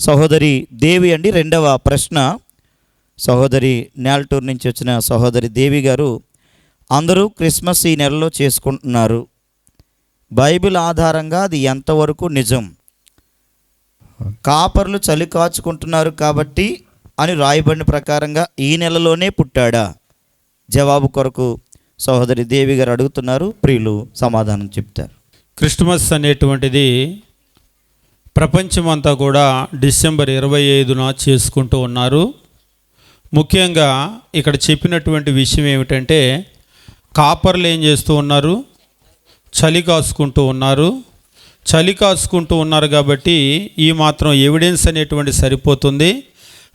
సహోదరి దేవి అండి రెండవ ప్రశ్న. సహోదరి నేల్టూర్ నుంచి వచ్చిన సహోదరి దేవి గారు అందరూ క్రిస్మస్ ఈ నెలలో చేసుకుంటున్నారు. బైబిల్ ఆధారంగా అది ఎంతవరకు నిజం? కాపర్లు చలి కాచుకుంటున్నారు కాబట్టి అని రాయబడిన ప్రకారంగా ఈ నెలలోనే పుట్టాడా? జవాబు కొరకు సహోదరి దేవి గారు అడుగుతున్నారు. ప్రియులు సమాధానం చెప్తారు. క్రిస్మస్ అనేటువంటిది ప్రపంచమంతా కూడా డిసెంబర్ ఇరవై ఐదున చేసుకుంటూ ఉన్నారు. ముఖ్యంగా ఇక్కడ చెప్పినటువంటి విషయం ఏమిటంటే కాపర్లు ఏం చేస్తూ ఉన్నారు? చలి కాసుకుంటూ ఉన్నారు. చలి కాసుకుంటూ ఉన్నారు కాబట్టి ఈ మాత్రం ఎవిడెన్స్ అనేటువంటి సరిపోతుంది.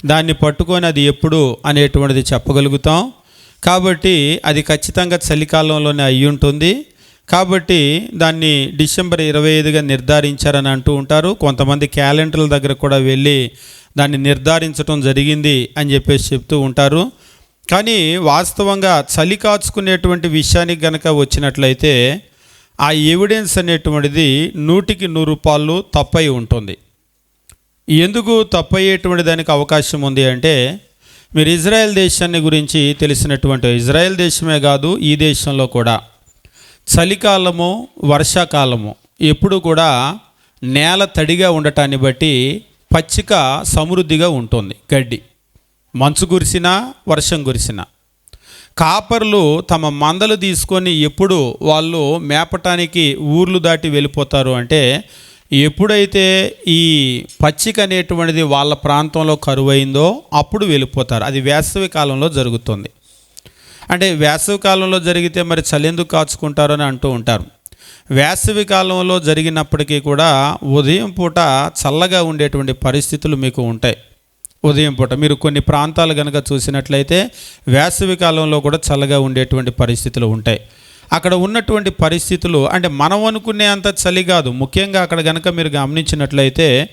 దాన్ని పట్టుకొని అది ఎప్పుడు అనేటువంటిది చెప్పగలుగుతాం. కాబట్టి అది ఖచ్చితంగా చలికాలంలోనే అయ్యి ఉంటుంది కాబట్టి దాన్ని డిసెంబర్ ఇరవై ఐదుగా నిర్ధారించారని అంటూ ఉంటారు. కొంతమంది క్యాలెండర్ల దగ్గర కూడా వెళ్ళి దాన్ని నిర్ధారించడం జరిగింది అని చెప్పేసి చెప్తూ ఉంటారు. కానీ వాస్తవంగా చలి కాచుకునేటువంటి విషయానికి గనక వచ్చినట్లయితే ఆ ఎవిడెన్స్ అనేటువంటిది నూటికి నూరు రూపాయలు తప్పై ఉంటుంది. ఎందుకు తప్పయ్యేటువంటి దానికి అవకాశం ఉంది అంటే మీరు ఇజ్రాయెల్ దేశాన్ని గురించి తెలిసినటువంటి ఇజ్రాయెల్ దేశమే కాదు ఈ దేశంలో కూడా చలికాలము వర్షాకాలము. ఎప్పుడు కూడా నేల తడిగా ఉండటాన్ని బట్టి పచ్చిక సమృద్ధిగా ఉంటుంది గడ్డి. మంచు కురిసినా వర్షం కురిసినా. కాపర్లు తమ మందలు తీసుకొని ఎప్పుడు వాళ్ళు మేపటానికి ఊర్లు దాటి వెళ్ళిపోతారు అంటే ఎప్పుడైతే ఈ పచ్చిక అనేటువంటిది వాళ్ళ ప్రాంతంలో కరువైందో అప్పుడు వెళ్ళిపోతారు. అది వేసవి కాలంలో జరుగుతుంది. అంటే వేసవి కాలంలో జరిగితే మరి చలి ఎందుకు కాచుకుంటారు అని అంటూ ఉంటారు. వేసవి కాలంలో జరిగినప్పటికీ కూడా ఉదయం పూట చల్లగా ఉండేటువంటి పరిస్థితులు మీకు ఉంటాయి. ఉదయం పూట మీరు కొన్ని ప్రాంతాలు కనుక చూసినట్లయితే వేసవి కాలంలో కూడా చల్లగా ఉండేటువంటి పరిస్థితులు ఉంటాయి. అక్కడ ఉన్నటువంటి పరిస్థితులు అంటే మనం అనుకునే అంత చలి కాదు. ముఖ్యంగా అక్కడ కనుక మీరు గమనించినట్లయితే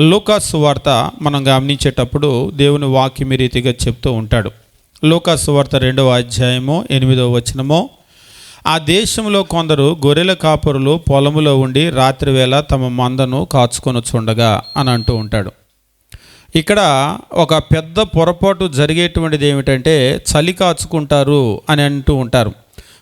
లూకాసు వార్త మనం గమనించేటప్పుడు దేవుని వాక్యం రీతిగా చెప్తూ ఉంటాడు. లూకాసు వార్త రెండవ అధ్యాయము ఎనిమిదవ వచనము. ఆ దేశంలో కొందరు గొర్రెల కాపరులు పొలములో ఉండి రాత్రివేళ తమ మందను కాచుకొనుచుండగా అని అంటూ ఉంటాడు. ఇక్కడ ఒక పెద్ద పొరపాటు జరిగేటువంటిది ఏమిటంటే చలి కాచుకుంటారు అని అంటూ ఉంటారు.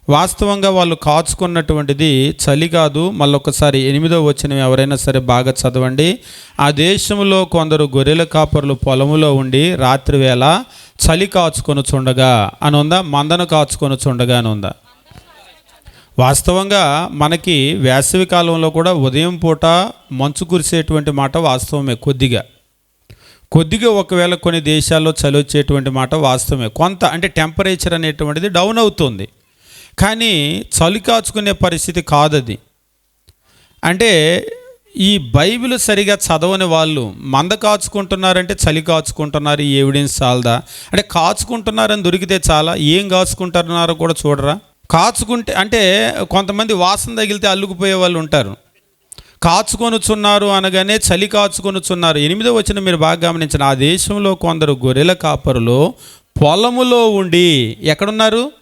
వాస్తవంగా వాళ్ళు కాచుకున్నటువంటిది చలి కాదు. మళ్ళొకసారి ఎనిమిదో వచ్చిన ఎవరైనా సరే బాగా చదవండి. ఆ దేశంలో కొందరు గొర్రెల కాపరులు పొలములో ఉండి రాత్రివేళ చలి కాచుకొని చుండగా అని ఉందా మందను కాచుకొని చుండగా అని ఉందా వాస్తవంగా మనకి వేసవి కాలంలో కూడా ఉదయం పూట మంచు కురిసేటువంటి మాట వాస్తవమే కొద్దిగా. కొద్దిగా ఒకవేళ కొన్ని దేశాల్లో చలి వచ్చేటువంటి మాట వాస్తవమే. కొంత అంటే టెంపరేచర్ అనేటువంటిది డౌన్ అవుతుంది. కానీ చలి కాచుకునే పరిస్థితి కాదది. అంటే ఈ బైబిల్ సరిగా చదవని వాళ్ళు మంద కాచుకుంటున్నారంటే చలి కాచుకుంటున్నారు ఈ ఎవిడెన్స్ చాలదా? అంటే కాచుకుంటున్నారని దొరికితే చాలా ఏం కాచుకుంటున్నారో కూడా చూడరా? కాచుకుంటే అంటే కొంతమంది వాసన తగిలితే అల్లుకుపోయే వాళ్ళు ఉంటారు. కాచుకొనుచున్నారు అనగానే చలి కాచుకొనుచున్నారు. ఎనిమిదో వచ్చిన మీరు బాగా గమనించిన ఆ దేశంలో కొందరు గొర్రెల కాపరులు పొలములో ఉండి ఎక్కడున్నారు?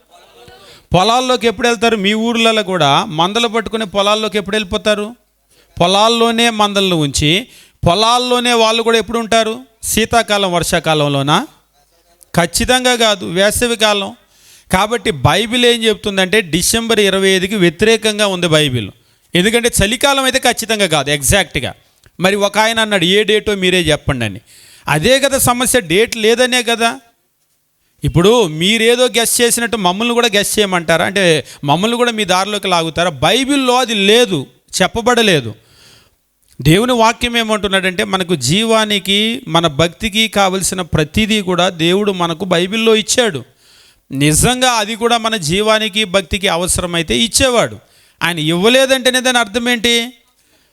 పొలాల్లోకి ఎప్పుడు వెళ్తారు? మీ ఊర్లలో కూడా మందలు పట్టుకుని పొలాల్లోకి ఎప్పుడు వెళ్ళిపోతారు? పొలాల్లోనే మందలను ఉంచి పొలాల్లోనే వాళ్ళు కూడా ఎప్పుడు ఉంటారు? శీతాకాలం వర్షాకాలంలోనా? ఖచ్చితంగా కాదు వేసవికాలం కాబట్టి బైబిల్ ఏం చెప్తుందంటే డిసెంబర్ ఇరవై ఐదుకి వ్యతిరేకంగా ఉంది బైబిల్. ఎందుకంటే చలికాలం అయితే ఖచ్చితంగా కాదు ఎగ్జాక్ట్గా. మరి ఒక ఆయన అన్నాడు ఏ డేటో మీరే చెప్పండి అని. అదే కదా సమస్య డేట్ లేదనే కదా. ఇప్పుడు మీరేదో గెస్ చేసినట్టు మమ్మల్ని కూడా గెస్ చేయమంటారా? అంటే మమ్మల్ని కూడా మీ దారిలోకి లాగుతారా? బైబిల్లో అది లేదు చెప్పబడలేదు. దేవుని వాక్యం ఏమంటున్నాడంటే మనకు జీవానికి మన భక్తికి కావలసిన ప్రతిదీ కూడా దేవుడు మనకు బైబిల్లో ఇచ్చాడు. నిజంగా అది కూడా మన జీవానికి భక్తికి అవసరమైతే ఇచ్చేవాడు. ఆయన ఇవ్వలేదంటేనే దాని అర్థం ఏంటి?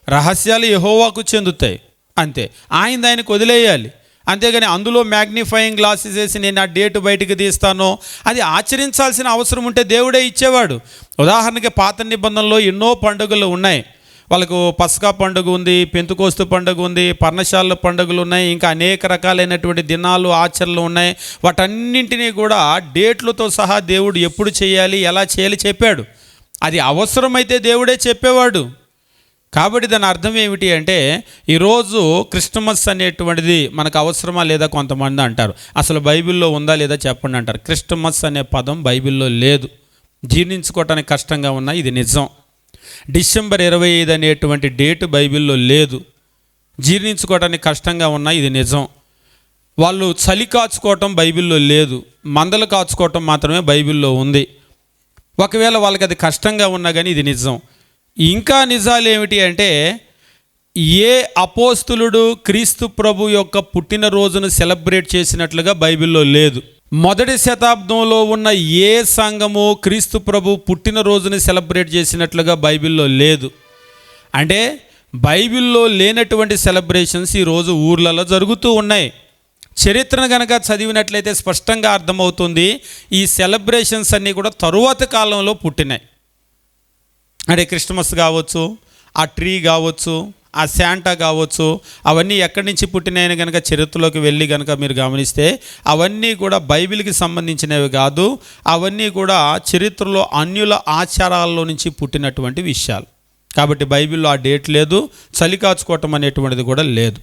రహస్యాలు యహోవాకు చెందుతాయి. అంతే. ఆయన ఆయనకు వదిలేయాలి. అంతేగాని అందులో మ్యాగ్నిఫైయింగ్ గ్లాసెస్ వేసి నేను ఆ డేట్ బయటకు తీస్తాను అది ఆచరించాల్సిన అవసరం ఉంటే దేవుడే ఇచ్చేవాడు. ఉదాహరణకి పాత నిబంధనలో ఎన్నో పండుగలు ఉన్నాయి. వాళ్ళకు పసకా పండుగ ఉంది పెంతుకోస్తు పండుగ ఉంది పర్ణశాల పండుగలు ఉన్నాయి ఇంకా అనేక రకాలైనటువంటి దినాలు ఆచరణలు ఉన్నాయి. వాటన్నింటినీ కూడా డేట్లతో సహా దేవుడు ఎప్పుడు చేయాలి ఎలా చేయాలి చెప్పాడు. అది అవసరమైతే దేవుడే చెప్పేవాడు. కాబట్టి దాని అర్థం ఏమిటి అంటే ఈరోజు క్రిస్టమస్ అనేటువంటిది మనకు అవసరమా లేదా కొంతమంది అంటారు. అసలు బైబిల్లో ఉందా లేదా చెప్పండి అంటారు. క్రిస్టమస్ అనే పదం బైబిల్లో లేదు. జీర్ణించుకోవటానికి కష్టంగా ఉన్నా ఇది నిజం. డిసెంబర్ ఇరవై ఐదు అనేటువంటి డేట్ బైబిల్లో లేదు. జీర్ణించుకోవటానికి కష్టంగా ఉన్నా ఇది నిజం. వాళ్ళు చలి కాచుకోవటం బైబిల్లో లేదు. మందలు కాచుకోవటం మాత్రమే బైబిల్లో ఉంది. ఒకవేళ వాళ్ళకి అది కష్టంగా ఉన్నా కానీ ఇది నిజం. ఇంకా నిజాలు ఏమిటి అంటే ఏ అపోస్తులుడు క్రీస్తు ప్రభు యొక్క పుట్టినరోజును సెలబ్రేట్ చేసినట్లుగా బైబిల్లో లేదు. మొదటి శతాబ్దంలో ఉన్న ఏ సంఘము క్రీస్తు ప్రభు పుట్టినరోజుని సెలబ్రేట్ చేసినట్లుగా బైబిల్లో లేదు. అంటే బైబిల్లో లేనటువంటి సెలబ్రేషన్స్ ఈరోజు ఊర్లలో జరుగుతూ ఉన్నాయి. చరిత్రను కనుక చదివినట్లయితే స్పష్టంగా అర్థమవుతుంది ఈ సెలబ్రేషన్స్ అన్నీ కూడా తరువాత కాలంలో పుట్టినాయి. అంటే క్రిస్టమస్ కావచ్చు ఆ ట్రీ కావచ్చు ఆ శాంటా కావచ్చు అవన్నీ ఎక్కడి నుంచి పుట్టినాయని కనుక చరిత్రలోకి వెళ్ళి కనుక మీరు గమనిస్తే అవన్నీ కూడా బైబిల్కి సంబంధించినవి కాదు అవన్నీ కూడా చరిత్రలో అన్యుల ఆచారాల్లో నుంచి పుట్టినటువంటి విషయాలు. కాబట్టి బైబిల్లో ఆ డేట్ లేదు చలి కాచుకోవటం అనేటువంటిది కూడా లేదు.